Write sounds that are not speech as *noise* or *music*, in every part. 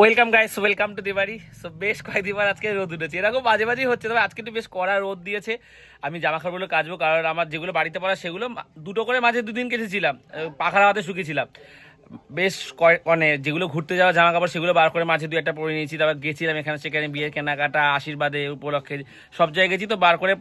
Welcome guys welcome to দিবাড়ি so বেশ কয়েকদিন পর আজকে রোদ উঠেছে। এরকম মাঝে মাঝেই হচ্ছে, তবে আজকে একটু বেশ কড়া রোদ দিয়েছে। আমি জামা কাপড়গুলো কাচবো, কারণ আমার যেগুলো বাড়িতে পড়া সেগুলো দুটো করে মাঝে দুদিন কেটেছিলাম পাখার হাতে শুকিয়েছিলাম। বেশ কয়েক মানে যেগুলো ঘুরতে যাওয়া জামা কাপড় সেগুলো বার করে মাঝে দু একটা পরে নিয়েছি, তারপর গেছিলাম এখানে সেখানে বিয়ের কেনাকাটা, আশীর্বাদে, উপলক্ষে, সব জায়গায় গেছি তো বার করে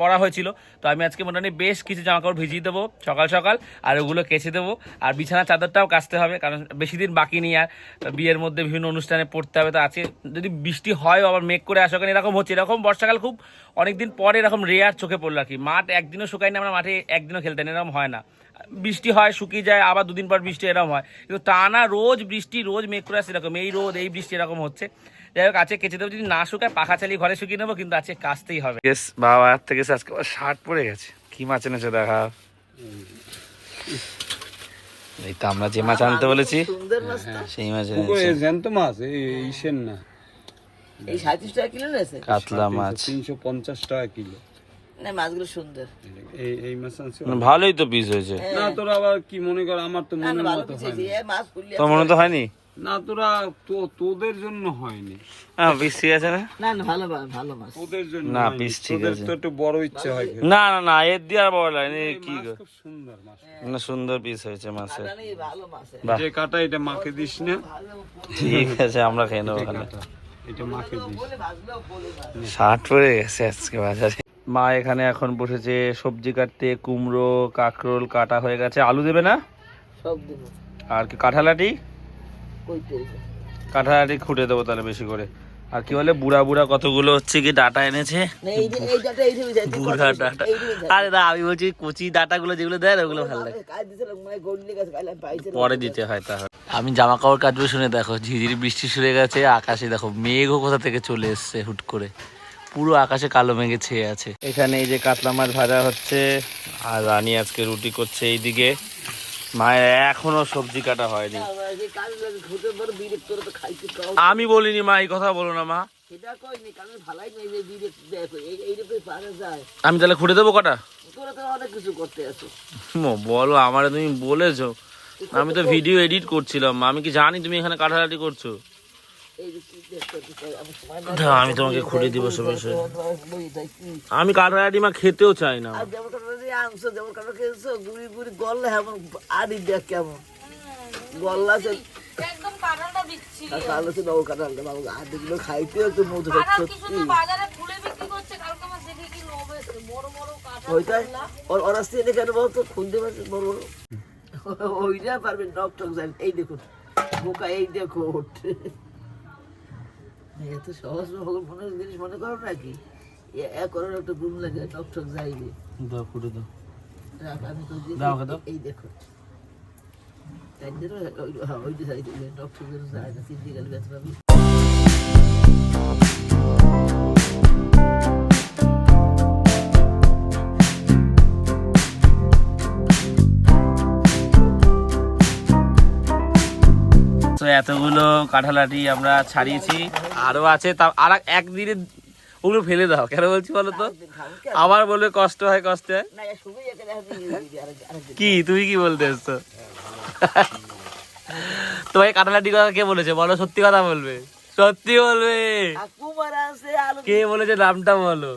পরা হয়েছিল। তো আমি আজকে মোটামুটি বেশ কিছু জামা কাপড় ভিজিয়ে দেবো সকাল সকাল, আর ওগুলো কেচে দেবো। আর বিছানা চাদরটাও কাচতে হবে, কারণ বেশি দিন বাকি নেই আর। বিয়ের মধ্যে বিভিন্ন অনুষ্ঠানে পড়তে হবে, তো আছে। যদি বৃষ্টি হয়, আবার মেঘ করে আসো কারণ এরকম হচ্ছে, এরকম বর্ষাকাল খুব অনেকদিন পরে এরকম রেয়ার চোখে পড়ল আর কি। মাঠ একদিনও শুকায় না আমরা মাঠে একদিনও খেলতেন এরকম হয় না। বৃষ্টি হয় শুকিয়ে যায় আবার দুদিন পর বৃষ্টি এরকম হয়। কিন্তু টানা রোজ বৃষ্টি রোজ মেঘ করে আসে এরকম এই রোদ এই বৃষ্টি এরকম হচ্ছে। যাই হোক আছে কেচে দেবো যদি না শুকায় পাখা চালিয়ে ঘরে শুকিয়ে নেব কিন্তু আছে কাচতেই হবে। বাবা হাত থেকে আজকে শার্ট পরে গেছে। কি মাছ এনেছে দেখা। এই তো আমরা যে মাছ আনতে বলেছি সেই মাছ জ্যান্ত মাছ এই না। এই সাঁত্রিশ টাকা কিলো নিয়েছে কাতলা মাছ। তিনশো পঞ্চাশ টাকা কিলো। না মাছগুলো সুন্দর। এই এই মাছ মানে ভালোই তো পিস হয়েছে। না তোরা আবার কি মনে কর আমার তো না মনের না ভালো মতো পিছিয়েছি হয়নি। মাছ ফুললে তোর মনে তো হয়নি? না তোরা তো তোদের জন্য হয়নি। হ্যাঁ পিস ঠিক আছে না? না না ভালো ভালো মাছ। তোদের জন্য না, পিস ঠিক তোদের আছে। তো একটু বড় ইচ্ছে হয় না না না এর দিয়ে আর বড় লাগে কি গো? খুব সুন্দর মাছ। না সুন্দর পিস হয়েছে মাছের। ভালো মাছ যে কাটা এটা মাকে দিস না। ঠিক আছে আমরা খেয়ে নেব ওখানে এটা মাকে দিস। ষাট পড়ে গেছে আজকে বাজারে। মা এখানে এখন বসেছে সবজি কাটতে কুমড়ো কাঁকরোল কাটা হয়ে গেছে। আলু দেবে না? সব দেবো। আর কি কাঁঠালাটি? কাঁঠালাটি খুঁটে দেবো তাহলে বেশি করে। আর কি বলে বুড়া বুড়া কতগুলো হচ্ছে কি ডাটা এনেছে? বুড়া ডাটা। আরে না আমি বলছি কচি ডাটাগুলো যেগুলো দেয় ওগুলো ভালো লাগে। পরে দিতে হয় তাহলে। আমি জামা কাপড় কাচবো শুনে দেখো ঝিঝিরি বৃষ্টি শুরু গেছে আকাশে দেখো মেঘও কোথা থেকে চলে এসছে হুট করে। পুরো আকাশে কালো মেঘে ছেয়ে আছে। এখানে এই যে কাতলা মাছ ভাজা হচ্ছে। আর রানী আজকে রুটি করছে এইদিকে। মায়ের এখনও সবজি কাটা হয়নি। আমি বলিনি মা এই কথা বলো না মা। সেটা কইনি কারণ ভালাই নাই যে বিরেক দেখো এই এইটা পারা যায় আমি তাহলে খুঁড়ে দেবো কটা? বলো আমারে তুমি বলেছ। আমি তো ভিডিও এডিট করছিলাম আমি কি জানি তুমি এখানে কাটাকাটি করছ। আমি সময় না আমি তোমাকে খুঁড়ে দিব সবে সবে। বই তাই কি আমি কাটাকাটি মা খেতেও চাই না। কাটা আনছো যেমন কাটা খেয়েছো গুড়ি গুড়ি গললে এমন আদি দেখ কেমন। গল্লা আছে কালো কাঁঠালটা বাবু খাইতে একটু মধু সত্যি। ওইটাই ওর ওর আসতে কেন বলতো? খুলতে পারছে বড় বড়। ওইটা পারবেন টক টক জানি। এই দেখুন বোকা এই দেখো এত সহজ মনে জিনিস মনে করো নাকি? এক করার একটা গুণ লাগে টক টক যাইবে। দাও ফুটে দাও। রাখ, আমি তো দাও দাও। এই দেখো। তাই ওই- ওইটা যাইতে টক টক যায় না তিন গেলে ব্যথা পাবি। এতগুলো কাঁঠালাটি আমরা ছাড়িয়েছি। আরও আছে তা আর একদিনে ওগুলো ফেলে দাও। কেন বলছি বলো তো? আবার বলবে কষ্ট হয় কষ্ট হয়। কি? তুমি কি বলতে এসছো? তোমার কাঁঠালাটি কথা কে বলেছে? বলো সত্যি কথা বলবে। সত্যি বলবে। কে বলেছে নামটা বলো?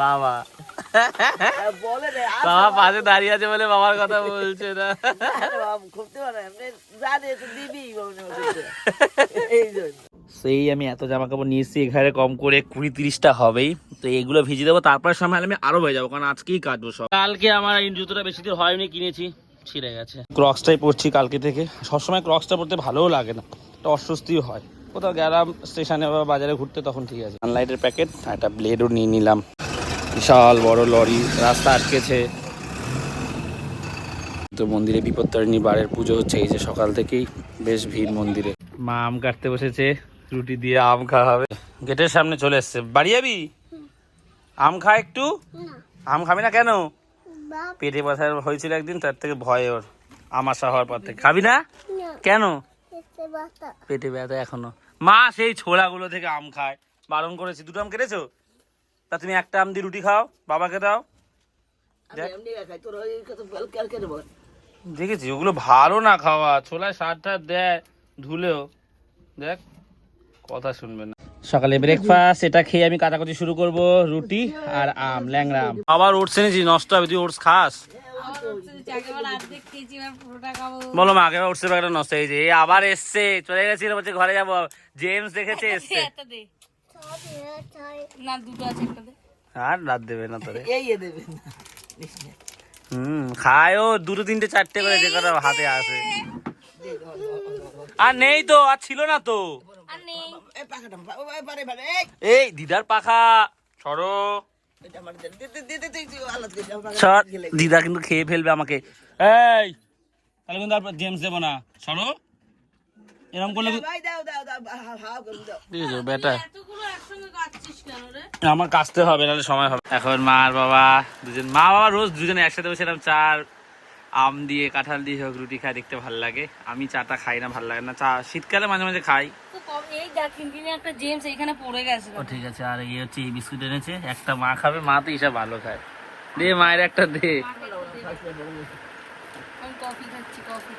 বাবা বলে বাবা পাশে দাঁড়িয়ে আছে বলে বাবার কথা বলছে না। *laughs* সেই আমি এত জামা কাপড় নিয়ে এসেছি এখানে কম করে কুড়ি তিরিশটা হবেই। তো এগুলো ভিজে দেবো তারপর সময় আমি আরও হয়ে যাব কারণ আজকেই কাটবো সব। কালকে আমার এই জুতোটা বেশি দিন হয়নি কিনেছি ছিঁড়ে গেছে। ক্রক্সটাই পরছি কালকে থেকে। সবসময় ক্রক্সটা পরতে ভালোও লাগে না একটা অস্বস্তিও হয়। কোথাও গেলাম স্টেশনে বা বাজারে ঘুরতে তখন ঠিক আছে। সানলাইটের প্যাকেট আর একটা ব্লেডও নিয়ে নিলাম। বিশাল বড় লরি রাস্তা আটকেছে। তো মন্দিরে বিপত্তারিণী বারের পুজো হচ্ছে এই যে সকাল থেকেই বেশ ভিড় মন্দিরে। মা আম কাটতে বসেছে রুটি দিয়ে আম খাওয়া হবে। গেটের সামনে চলে এসছে। বাড়ি যাবি? আম খা একটু। আম খাবি না কেন? পেটে ব্যথা হয়েছিল একদিন তার থেকে ভয় ওর। আম আসা হওয়ার পর থেকে। খাবি না? কেন? পেটে ব্যথা এখনও। মা সেই ছোলাগুলো থেকে আম খায়। বারণ করেছি। দুটো আম কেটেছো? তা তুমি একটা আম দিয়ে রুটি খাও বাবাকে দাও। দেখেছি ওগুলো ভালো না খাওয়া। ছোলায় সার টার দেয় ধুলেও। দেখ কথা শুনবে না। সকালে ব্রেকফাস্ট এটা খেয়ে আমি কাটাকুটি শুরু করব রুটি আর আম ল্যাংড়া আম। আবার ওটস এনেছি নষ্ট হবে তুই ওটস খাস? বলো মা আগের ওটসের প্যাকেটটা নষ্ট হয়েছে। এই আবার এসছে চলে গেছিল বলছে ঘরে যাব। জেমস দেখেছে এসছে। না দুটো আছে একটা দে। আর রাত দেবে না তোরে। এই এ না। হুম খায় ও দুটো তিনটে চারটে করে যে কটা হাতে আসে। আর নেই তো আর ছিল না তো। এই। দিদার পাখা সরো। দিদা কিন্তু খেয়ে ফেলবে আমাকে। এই তাহলে কিন্তু আর জেমস দেবো না। সরো। এরকম করলে ভাই, দাও, দাও, দাও, হা, হা, করে দাও। বুঝেছ বেটা। আমার কাচতে হবে নাহলে সময় হবে। এখন মা আর বাবা দুজন মা বাবা রোজ দুজনে একসাথে বসে এরকম চার আম দিয়ে কাঁঠাল দিয়ে হোক রুটি খাই দেখতে ভালো লাগে। আমি চাটা খাই না ভালো লাগে না। চা শীতকালে মাঝে মাঝে খাই। এই একটা জেমস এখানে পড়ে গেছে। ও ঠিক আছে আর এই হচ্ছে এই বিস্কুট এনেছে। একটা মা খাবে মা তো হিসাব ভালো খায়। দে মায়ের একটা দে। কফি খাচ্ছি কফি।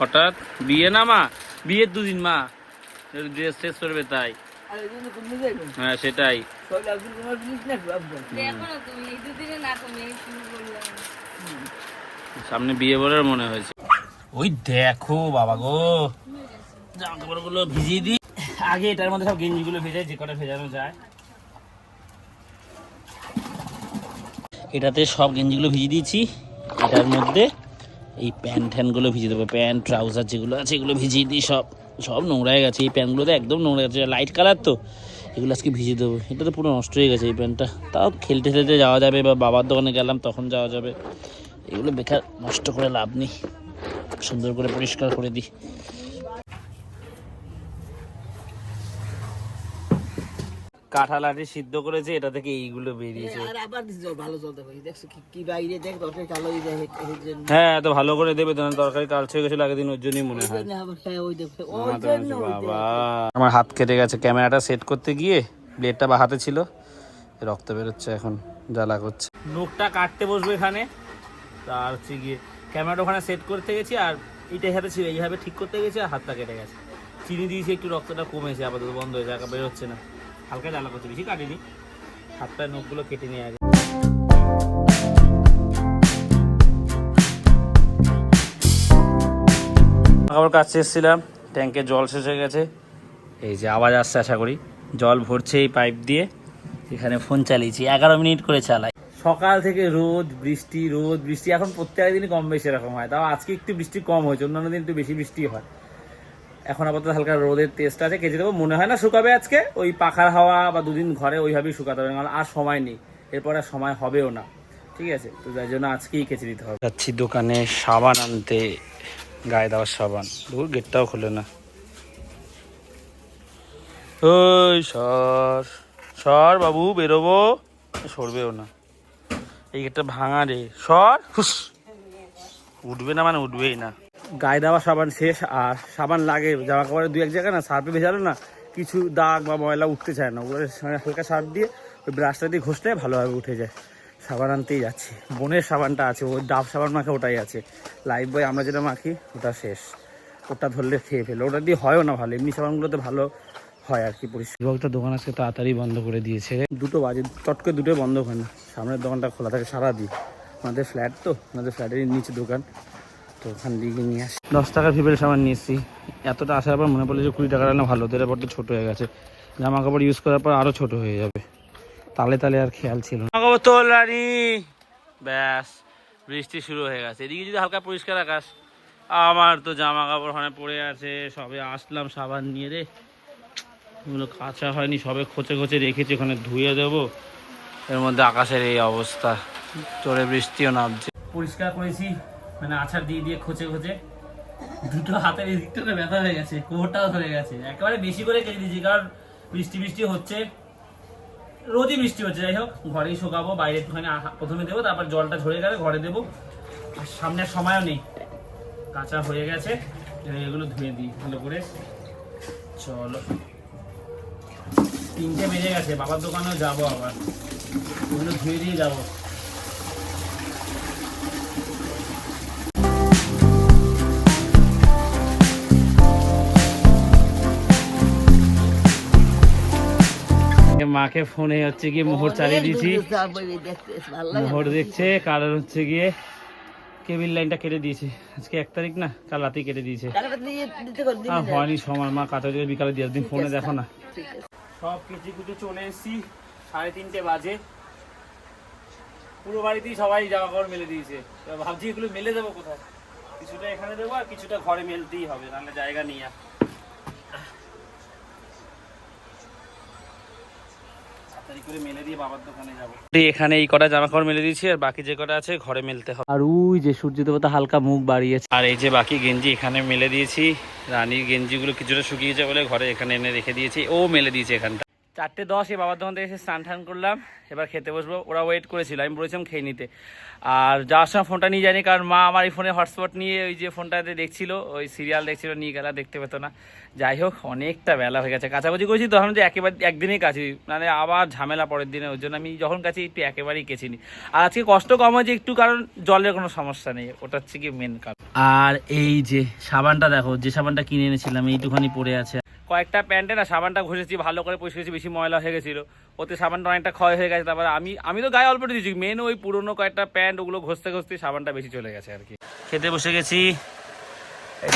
হঠাৎ বিয়ে না মা? বিয়ের দুদিন মা। ড্রেস টেস করবে তাই। হ্যাঁ সেটাই। সামনে বিয়ে বলার মনে হয়েছে। ওই দেখো বাবা গো। জামা কাপড়গুলো ভিজিয়ে দিই আগে এটার মধ্যে সব গেঞ্জি গুলো ভেজাই যে কটা ভেজানো যায়। এটাতে সব গেঞ্জিগুলো ভিজিয়ে দিয়েছি। এটার মধ্যে এই প্যান্ট ঠ্যানগুলো ভিজিয়ে দেবো, প্যান্ট, ট্রাউজার যেগুলো আছে, এগুলো ভিজিয়ে দিই, সব সব নোংরা হয়ে গেছে। এই প্যান্টগুলো তো একদম নোংরা গেছে লাইট কালার তো। এগুলো আজকে ভিজিয়ে দেবো। এটা তো পুরো নষ্ট হয়ে গেছে এই প্যান্টটা। তাও খেলতে খেলতে যাওয়া যাবে বা বাবার দোকানে গেলাম, তখন যাওয়া যাবে। এগুলো বেকার, নষ্ট করে লাভ নেই। সুন্দর করে পরিষ্কার করে দিই। কাঁঠাল আটি সিদ্ধ করেছে এটা থেকে এইগুলো বেরিয়েছে। আর আবার ভালো জল দেবো। দেখছ কি- কি বাইরে দেখ, দরকার কালো হয়ে যায়। হ্যাঁ এত ভালো করে দেবে তো তরকারি কালচে হয়ে গেছিল আগের দিন ওর জন্যই মনে হয়। হ্যাঁ, বাবা। আমার হাত কেটে গেছে ক্যামেরাটা সেট করতে গিয়ে ব্লেডটা বা হাতে ছিল রক্ত বেরোচ্ছে এখন জ্বালা করছে। নোকটা কাটতে বসবো এখানে আর হচ্ছে গিয়ে ক্যামেরাটা ওখানে সেট করতে গেছি আর এইটা হাতে ছিল এইভাবে ঠিক করতে গেছি আর হাতটা কেটে গেছে। চিনি দিয়েছি একটু রক্তটা কমেছে আপাতত বন্ধ হয়েছে বেরোচ্ছে না। হালকা জ্বালা করছে বেশি কাটিনি। হাতটার নখগুলো কেটে নিয়ে আগে খাবার কাছে এসেছিলাম ট্যাঙ্কে জল শেষ হয়ে গেছে। এই যে আওয়াজ আসছে আশা করি। জল ভরছে এই পাইপ দিয়ে। এখানে ফোন চালিয়েছি এগারো মিনিট করে চালাই। সকাল থেকে রোদ বৃষ্টি রোদ বৃষ্টি। এখন প্রত্যেক দিনই কম বেশি এরকম হয়। তাও আজকে একটু বৃষ্টি কম হয়েছে অন্যান্য দিন একটু বেশি বৃষ্টি হয়। এখন আপাতত হালকা রোদের টেস্ট আছে। কেটে দেবো মনে হয় না শুকাবে আজকে। ওই পাখার হাওয়া বা দুদিন ঘরে ওইভাবেই শুকাতে হবে আর সময় নেই। এরপর আর সময় হবেও না। ঠিক আছে? তো যার জন্য আজকেই কেচে দিতে হবে। যাচ্ছি দোকানে সাবান আনতে। গায়ে দেওয়ার সাবান। দূর গেটটাও খোলে না। ওই সর সর বাবু, বেরোবো। সরবেও না। এই গেটটা ভাঙা রে। সর উঠবে না মানে উঠবেই না। গায়ে দেওয়া সাবান শেষ আর সাবান লাগে জামা কাপড়ের দু এক জায়গায় না সার্ফে ভেজালো না কিছু দাগ বা ময়লা উঠতে চায় না। ওগুলো হালকা সার্ফ দিয়ে ওই ব্রাশটা দিয়ে ঘষলে ভালোভাবে উঠে যায়। সাবান আনতেই যাচ্ছি। বোনের সাবানটা আছে ওই ডাব সাবান মাখা ওটাই আছে। লাইফ বয় আমরা যেটা মাখি ওটা শেষ। ওটা ধরলে খেয়ে ফেলে ওটা দিয়ে হয়ও না ভালো এমনি সাবানগুলোতে ভালো হয় আর কি পরিষ্কার। একটা দোকান আজকে তাড়াতাড়ি বন্ধ করে দিয়েছে। দুটো বাজে চট দুটোই বন্ধ হয় না। সামনের দোকানটা খোলা থাকে সারাদিন। আমাদের ফ্ল্যাট তো আমাদের ফ্ল্যাটের নিচে দোকান। তো ওখান গিয়ে নিয়ে আসি। দশ টাকার ভিভেল সাবান নিয়ে এসেছি এতটা আসার পর মনে পড়ল যে কুড়ি টাকার না ভালো ওদের তো ছোট হয়ে গেছে। জামা কাপড় ইউজ করার পর আরও ছোট হয়ে যাবে। তালে তালে আর খেয়াল ছিল না। জামা কাপড় তোল রানি ব্যাস বৃষ্টি শুরু হয়ে গেছে। এদিকে যদি হালকা পরিষ্কার আকাশ আমার তো জামা কাপড় ওখানে পড়ে আছে। সবে আসলাম সাবান নিয়ে রে। এগুলো কাঁচা হয়নি সবে খোঁচে খোঁচে রেখেছি ওখানে ধুয়ে দেবো। এর মধ্যে আকাশের এই অবস্থা। চড়ে বৃষ্টিও নামছে। পরিষ্কার করেছি। মানে আছাড় দিয়ে দিয়ে খোঁচে খোঁচে দুটো হাতের এই দিকটা ব্যথা হয়ে গেছে, কোমরটাও ধরে গেছে। একেবারে বেশি করে কেটে দিয়েছি, কারণ বৃষ্টি বৃষ্টি হচ্ছে রোজই বৃষ্টি হচ্ছে। যাই হোক, ঘরেই শুকাবো, বাইরে একটুখানি প্রথমে দেবো, তারপর জলটা ঝরে গেলে ঘরে দেবো। আর সামনে সময়ও নেই। কাঁচা হয়ে গেছে এগুলো ধুয়ে দিই ভালো করে। চলো। তিনটে বেজে গেছে, বাবার দোকানেও যাব আবার। ওগুলো ধুয়ে দিয়ে যাব। মাকে ফোনে হচ্ছে গিয়ে মোহর চালিয়ে দিয়েছি। মোহর দেখছে কারণ হচ্ছে গিয়ে কেবিল লাইনটা কেটে দিয়েছে। আজকে এক তারিখ না, কাল রাতেই কেটে দিয়েছে। আর হয়নি সময় মা দিয়ে বিকালে দিয়ে দিন ফোনে দেখো না। সব কেচি কুচে চলে এসেছি, সাড়ে তিনটে বাজে। পুরো বাড়িতেই সবাই জামা কাপড় মেলে দিয়েছে। ভাবছি এগুলো মেলে দেবো কোথায়? কিছুটা এখানে দেবো আর কিছুটা ঘরে মেলতেই হবে, নাহলে জায়গা নিয়ে তাড়াতাড়ি করে মেলে দিয়ে বাবার দোকানে যাব। এখানে এই কটা জামা কাপড় মেলে দিয়েছি আর বাকি যে কটা আছে ঘরে মেলতে হবে। আর ওই যে সূর্য দেবতা হালকা মুখ বাড়িয়েছে আর এই যে বাকি গেঞ্জি এখানে মেলে দিয়েছি রানীর গেঞ্জিগুলো কিছুটা শুকিয়েছে বলে ঘরে এখানে এনে রেখে দিয়েছি ও মেলে দিয়েছে এখানটা। চারটে দশ বাবার দোকান থেকে এসে স্নান টান করলাম। এবার খেতে বসবো। ওরা ওয়েট করেছিল, আমি বলেছিলাম খেয়ে নিতে। আর যাওয়ার সময় ফোনটা নিয়ে যায়নি, কারণ মা আমার এই ফোনে হটস্পট নিয়ে ওই যে ফোনটাতে দেখছিল, ওই সিরিয়াল দেখছিল, নিয়ে গেলা দেখতে পেতো না। যাই হোক, অনেকটা বেলা হয়ে গেছে। কাছাকাছি করেছি, তখন যে একেবারে একদিনেই কাছি মানে আবার ঝামেলা পরের দিনে ওই জন্য আমি যখন কাছি, একটু একেবারেই কেচিনি আর আজকে কষ্ট কম হয়েছে, একটু কারণ জলের কোনো সমস্যা নেই, ওটা হচ্ছে কি মেন কারণ। আর এই যে সাবানটা দেখো, যে সাবানটা কিনে এনেছিলাম, এইটুখানি পড়ে আছে। কয়েকটা প্যান্টে না সাবানটা ঘষেছি, ভালো করে পরিষ্কার বেশি ময়লা হয়ে গেছিল। ওতে সাবানটা অনেকটা ক্ষয় হয়ে গেছে, তারপর আমি আমি তো গায়ে অল্প দিয়েছি। মেন ওই পুরনো কয়েকটা প্যান্ট, ওগুলো ঘষতে ঘষতে সাবানটা বেশি চলে গেছে আর কি। খেতে বসে গেছি।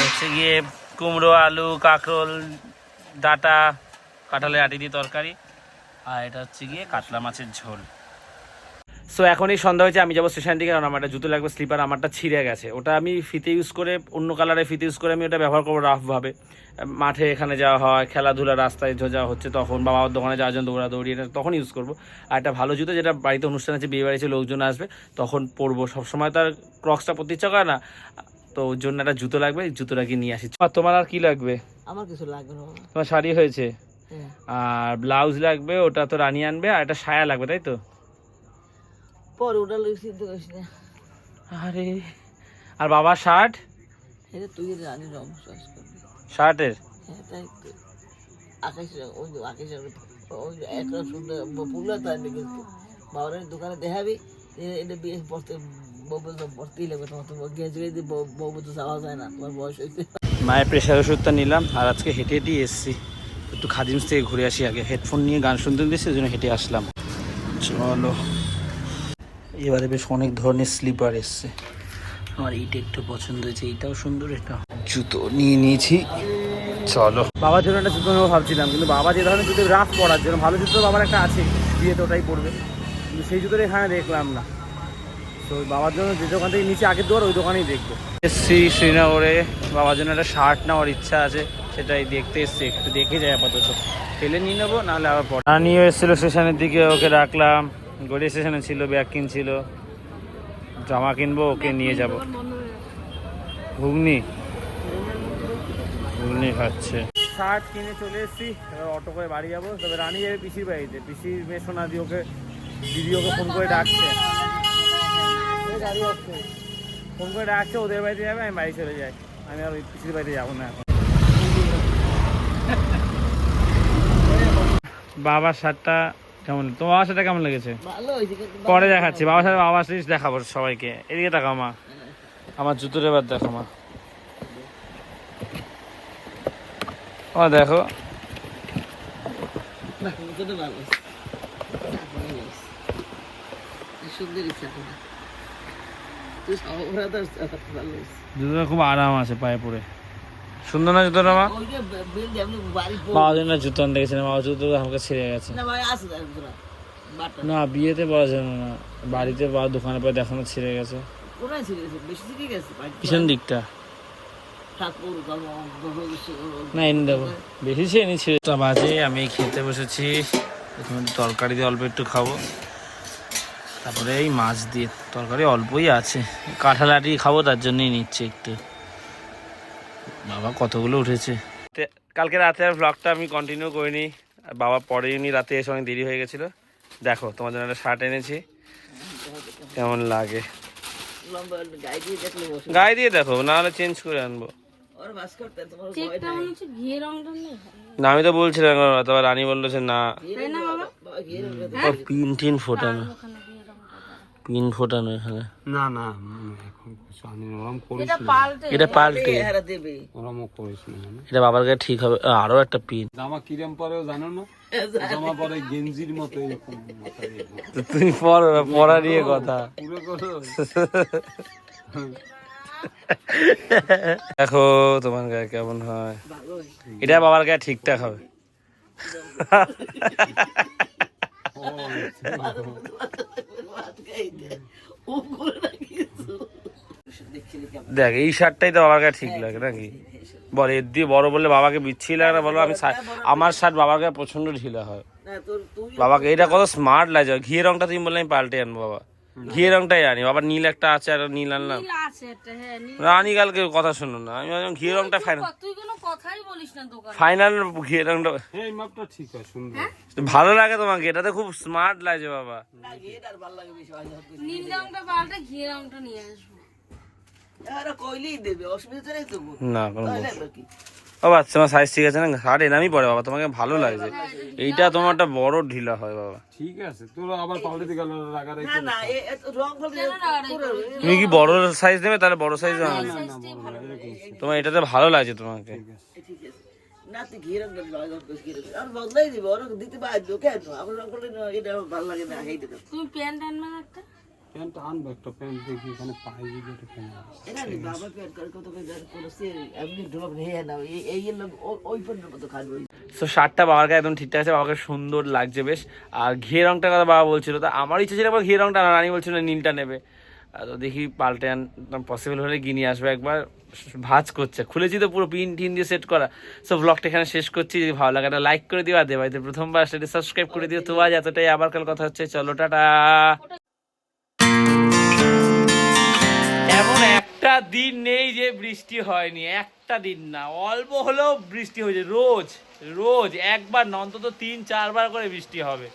হচ্ছে গিয়ে কুমড়ো, আলু, কাঁকরোল, ডাটা, কাঁঠালের আটি দিয়ে তরকারি। আর এটা হচ্ছে গিয়ে কাতলা মাছের ঝোল। সো এখন এই সন্ধ্যা হয়েছে আমি যাব স্টেশন দিকে কারণ আমার একটা জুতো লাগবে স্লিপার আমারটা ছিঁড়ে গেছে। ওটা আমি ফিতে ইউজ করে অন্য কালারের ফিতে ইউজ করে আমি ওটা ব্যবহার করব রাফভাবে মাঠে এখানে যাওয়া হয় খেলাধুলা রাস্তায় যাওয়া হচ্ছে তখন বা বাবার দোকানে যাওয়ার জন্য দৌড়াদৌড়ি এটা তখন ইউজ করব। আর একটা ভালো জুতো যেটা বাড়িতে অনুষ্ঠান আছে বিয়ে বাড়িতে লোকজন আসবে তখন পরবো। সবসময় তার ক্রক্সটা পরতে ইচ্ছা করে না। তো ওর জন্য একটা জুতো লাগবে জুতোটা কি নিয়ে আসি। আর তোমার আর কি লাগবে? আমার কিছু লাগবে না। তোমার শাড়ি হয়েছে? হ্যাঁ। আর ব্লাউজ লাগবে ওটা তো রানি আনবে আর একটা সায়া লাগবে তাই তো? পরে ওটা লই চিন্তা করিস না। আরে আর বাবার শার্ট এটা তুই রানী রং চাষ করবি। শার্টের হ্যাঁ তাই তো। আকাশ ওই যে আকাশের ওই যে একটা সুন্দর পুলা তাই কিন্তু বাবার দোকানে দেখাবি এটা বিয়ে পড়তে বউ বলতে পড়তেই লাগবে তোমার তো গেছে গেছে বউ বলতে যাওয়া যায় না তোমার বয়স হয়েছে মায়ের প্রেশার ওষুধটা নিলাম আর আজকে হেঁটে হেঁটেই এসেছি। একটু খাদিমস থেকে ঘুরে আসি আগে। হেডফোন নিয়ে গান শুনতে দিয়েছি ওই জন্য হেঁটে আসলাম। চলো। এবারে বেশ অনেক ধরনের স্লিপার এসছে। আমার এইটা একটু পছন্দ হয়েছে এইটাও সুন্দর এটা। জুতো নিয়ে নিয়েছি। চলো। বাবার জন্য একটা জুতো নেব ভাবছিলাম কিন্তু বাবা যে ধরনের জুতো রাফ পরার জন্য ভালো জুতো বাবার একটা আছে বিয়েতে ওটাই পড়বে কিন্তু সেই জুতোটা এখানে দেখলাম না। তো বাবার জন্য যে দোকান থেকে নিচে আগের দোয়ার ওই দোকানেই দেখব। এসছি শ্রীনগরে বাবার জন্য একটা শার্ট নেওয়ার ইচ্ছা আছে সেটাই দেখতে এসছি একটু দেখে যাই আপাতত। ফেলে নিয়ে নেব নাহলে আবার পরে নিয়ে এসেছিল স্টেশনের দিকে ওকে রাখলাম। গড়ি স্টেশনে ছিল ব্যাগ কিনছিল। জামা কিনবো ওকে নিয়ে যাব। ঘুগনি? ঘুগনি খাচ্ছে। শার্ট কিনে চলে এসেছি এবার অটো করে বাড়ি যাব। তবে রানি যাবে পিসির বাড়িতে। পিসির মেয়ে সোনা দিয়ে ওকে দিদি ওকে ফোন করে ডাকছে। ফোন করে ডাকছে ওদের বাড়িতে যাবে আমি বাড়ি চলে যাই। আমি আর ওই পিসির বাড়িতে যাব না এখন। বাবার শার্টটা কেমন? তোমার বাবার শার্টটা কেমন লেগেছে? পরে দেখাচ্ছি বাবার সাথে বাবার জিনিস দেখাবো সবাইকে। এদিকে তাকাও মা। আমার জুতোর এবার দেখো মা। ও দেখো। জুতোটা খুব আরাম আছে পায়ে পরে সুন্দর না জুতোটা মা? বাবার জন্য জুতো আনতে গেছিলাম বাবার জুতো আমাকে ছিঁড়ে গেছে। না না বিয়েতে পড়া যাবে না বাড়িতে বা দোকানে পরে দেখানো ছিঁড়ে গেছে। ছিল গেছে? পিছন দিকটা। না এনে দেবো। বেশি সে এনেছি তা বাজে আমি খেতে বসেছি। প্রথমে তরকারি দিয়ে অল্প একটু খাব। তারপরে এই মাছ দিয়ে তরকারি অল্পই আছে। কাঁঠাল আটি খাব তার জন্যই নিচ্ছে একটু। বাবা কতগুলো উঠেছে? কালকে রাতে আর ব্লগটা আমি কন্টিনিউ করিনি। আর বাবা পরেই নি রাতে এসে অনেক দেরি হয়ে গেছিল। দেখো তোমার জন্য একটা শার্ট এনেছি। কেমন লাগে। গায়ে দিয়ে দেখো না গায়ে দিয়ে দেখো নাহলে চেঞ্জ করে আনব তোমার না আমি তো বলছিলাম তারপর রানী বলল যে না। পিন টিন ফোটানো। পিন ফোটানো এখানে। না না এখন কিছু আনি না। ওরম করিস এটা না। পাল্টে। এটা পাল্টে। হারা দেবে। ওরমও করিস না এটা বাবার গায়ে ঠিক হবে। আরও একটা পিন। জামা কিরম পরেও জানো না? জামা পরে গেঞ্জির মতো এরকম। তুমি পড়ো না, পড়া নিয়ে কথা। পুরো করো। দেখো তোমার গায়ে কেমন হয়। এটা বাবার গায়ে ঠিকঠাক হবে। দেখ এই শার্টটাই তো বাবার কাছে ঠিক লাগে নাকি? বল এর দিয়ে বড় বললে বাবাকে বিচ্ছি লাগে না? বলো আমি আমার শার্ট বাবাকে প্রচণ্ড ঢিলা হয়। বাবাকে এটা কত স্মার্ট লাগে ঘিয়ে রংটা তুমি বললে আমি পাল্টে আনব বাবা। ঘিয়ে রংটাই আনি। বাবা নীল একটা আছে আর নীল আনলাম। নীল আছে একটা হ্যাঁ নীল রানী কালকে কথা শুনো না। আমি ভাবলাম ঘিয়ে রংটা ফাইনাল তুই কোনো কথাই বলিস না দোকানে। ফাইনাল ঘিয়ে রংটা হ্যাঁ এই মাপটা ঠিক আছে সুন্দর ভালো লাগে তোমাকে এটাতে খুব স্মার্ট লাগে বাবা। ভালো লাগে বেশি না। নীল রংটা পাল্টে ঘিয়ে রংটা নিয়ে আসব। এরা কইলেই দেবে অসুবিধা নেই তো না কোনো বাচ্চা আমার সাইজ ঠিক আছে না? শার্ট এনামই পরে বাবা তোমাকে ভালো লাগছে। এইটা তোমারটা বড় ঢিলা হয় বাবা। ঠিক আছে তোর আবার পাল্টে গেল রাগা না না রং তুমি কি বড় সাইজ নেবে? তাহলে বড় সাইজ তোমার এটাতে ভালো লাগছে তোমাকে। না তুই ঘিরে আর বদলাই দিবে ওরা দিতে বাধ্য কেন? আমার রং করলে এটা ভালো লাগে না তুমি প্যান্ট আনবে একটা? প্যান্ট আনব একটা প্যান্ট দেখি এখানে পাই যদি একটা প্যান্ট এটা বাবা করে কত করে এমনি ড্রপ এই- ওই মতো সো শার্টটা বাবার গায়ে একদম ঠিকঠাক আছে বাবাকে সুন্দর লাগছে বেশ। আর ঘিয়ে রংটার কথা বাবা বলছিল তা আমার ইচ্ছা ছিল ঘিয়ে রংটা না রানি বলছিল নীলটা নেবে। আর তো দেখি পাল্টে আন পসিবল হলে গিয়ে নিয়ে আসবে একবার। ভাজ করছে খুলেছি তো পুরো পিন টিন দিয়ে সেট করা। সো ব্লগটা এখানে শেষ করছি যদি ভালো লাগে লাইক করে দিও আর দেবাইতে প্রথমবার সেটা সাবস্ক্রাইব করে দিও। তো আজ এতটাই আবার কাল কথা হচ্ছে চলো টাটা। একটা দিন নেই যে বৃষ্টি হয়নি, একটা দিন না, অল্প হলেও বৃষ্টি হয়েছে, রোজ রোজ, একবার অন্তত তিন, চারবার করে বৃষ্টি হবে।